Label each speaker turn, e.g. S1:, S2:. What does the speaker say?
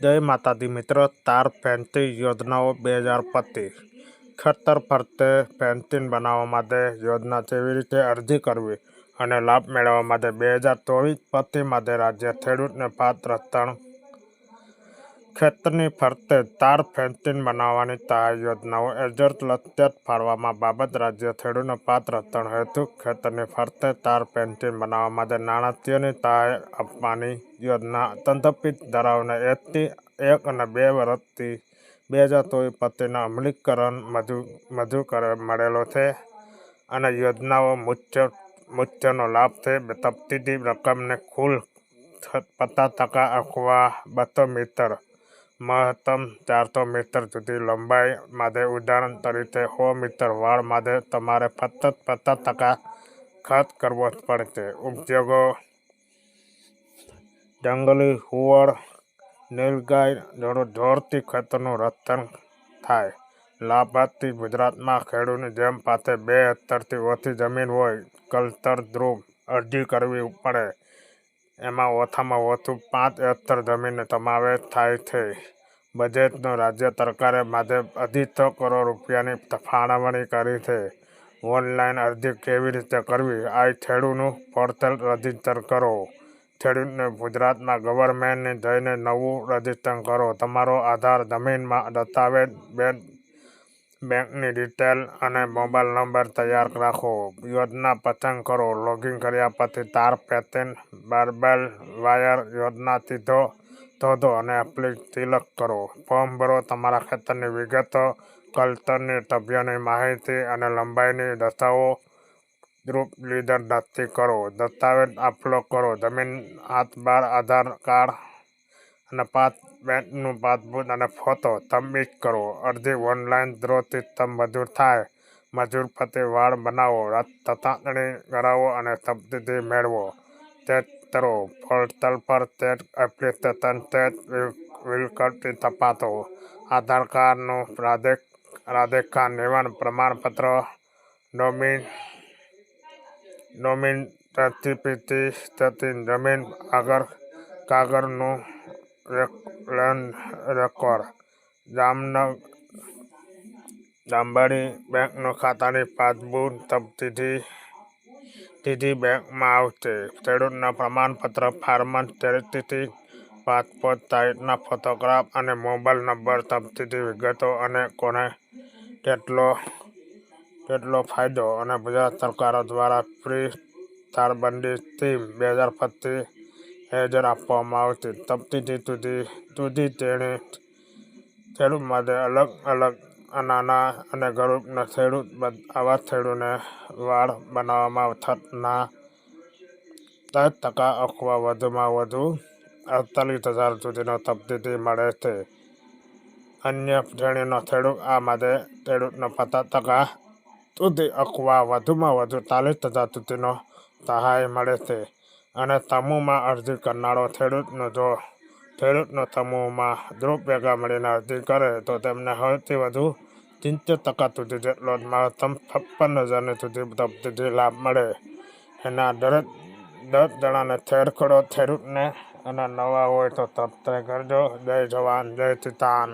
S1: જય માતાજી મિત્રો, તાર ફેન્સી યોજનાઓ બે હજાર પચીસ. ખેતર ફરતે ફેન્સિંગ બનાવવા માટે યોજના કેવી રીતે અરજી કરવી અને લાભ મેળવવા માટે બે હજાર ચોવીસ પચીસ માટે રાજ્ય ખેડૂતને પાત્ર ત્રણ ખેતરની ફરતે તાર ફેન્સિંગ બનાવવાની સહાય યોજનાઓ એજર્ટ લત્યત ફાળવામાં બાબત રાજ્ય ખેડૂતનો પાત્ર ત્રણ હેતુ ખેતરની ફરતે તાર ફેન્સિંગ બનાવવા માટે નાણાકીયની સહાય આપવાની યોજના સંદર્ભિત ધરાવને એકથી એક અને બે વર્ષથી બે હજાર ચોવીસ પચીસના અમલીકરણ મજૂ મંજૂર કરે મળેલો છે અને યોજનાઓ મુખ્ય મુખ્યનો લાભ છે. તપતીથી રકમને કુલ પચાસ ટકા અથવા બસો મીટર મહત્તમ ચારસો મીટર સુધી લંબાઈ માટે ઉદાહરણ તરીકે સો મીટર વાળ માટે તમારે ફક્ત પચાસ ટકા ખર્ચ કરવો પડશે. ઉદ્યોગો જંગલી હુવળ, નીલગાય ઢોરથી ખેતરનું રક્ષણ થાય. લાભાર્થી ગુજરાતમાં ખેડૂતની જેમ પાસે બે હેક્ટરથી ઓછી જમીન હોય, કલ્ચર ધ્રુવ અરજી કરવી પડે. એમાં ઓછામાં ઓછું પાંચ હેક્ટર જમીનનો સમાવેશ થાય છે. બજેટનો રાજ્ય સરકારે માટે અઢીસો કરોડ રૂપિયાની ફાળવણી કરી છે. ઓનલાઈન અરજી કેવી રીતે કરવી? આ ખેડૂતનું પોર્ટલ રજિસ્ટર કરો. ખેડૂતને ગુજરાતમાં ગવર્મેન્ટને જઈને નવું રજિસ્ટર કરો. તમારો આધાર જમીનમાં દસ્તાવેજ બેંક બેંકની ડિટેલ અને મોબાઈલ નંબર તૈયાર રાખો. યોજના પસંદ કરો. લોગિન કર્યા પછી તાર પેટર્ન બારબેલ વાયર યોજના સીધો શોધો અને એપ્લિક તિલક કરો. ફોર્મ ભરો. તમારા ખેતરની વિગતો, કલ્ચરની સભ્યની માહિતી અને લંબાઈની દશાઓ ગ્રુપ લીડર નક્કી કરો. દસ્તાવેજ અપલોડ કરો. જમીન હાથ બાર આધાર કાર્ડ અને પાત બેંકનું પાસબુક અને ફોટો સબમિટ કરો. અરજી ઓનલાઈન ડ્રો તમ મજૂર થાય. મજૂર પતિ વાળ બનાવો ચકાસણી કરાવો અને સબસિડી મેળવો. ચેક કરો. પોર્ટલ પર ચેક એપ્લિકેશન ચેક વિકલ્પથી તપાસો આધાર કાર્ડનું રાધે રાધેખાન નિવાન પ્રમાણપત્ર નોમિન નોમિન સર્ટિફિકેટ થતી જમીન આગળ કાગળનું રેકોર્ડ જામનગ જામવાડી બેંકનું ખાતાની પાસબુક સબસિડી સીધી બેંકમાં આવશે. ખેડૂતના પ્રમાણપત્ર ફાર્મર સર્ટિફિકેટ પાસપોર્ટ સાઇટના ફોટોગ્રાફ અને મોબાઈલ નંબર સબસિડી વિગતો અને કોને કેટલો કેટલો ફાયદો અને ગુજરાત સરકાર દ્વારા ફ્રી તારબંધી સ્કીમ બે હજાર પચીસ હેજર આપવામાં આવતી સબસિડી સુધી સુધી તેણે ખેડૂત માટે અલગ અલગ નાના અને ગરીબના ખેડૂત આવા ખેડૂતને વાળ બનાવવામાં થતના દસ ટકા અથવા વધુમાં વધુ અડતાલીસ હજાર સુધીનો સબસિડી મળે છે. અન્ય શ્રેણીનો ખેડૂત આ માટે ખેડૂતનો પચાસ ટકા સુધી અથવા વધુમાં વધુ ચાલીસ હજાર સુધીનો સહાય મળે છે. અને તમુમાં અરજી કરનારો ખેડૂતનો જો ખેડૂતનો તમુમાં દ્રુપ ભેગા મળીને અરજી કરે તો તેમને સૌથી વધુ સિત્તેર ટકા સુધી જેટલો મહત્તમ છપ્પન હજારની સુધી સબસિડી લાભ મળે. એના દરેક દસ જણાને ખેડખડો ખેડૂતને અને નવા હોય તો સબસ્ક્રાઈબ કરજો. જય જવાન, જય કિસાન.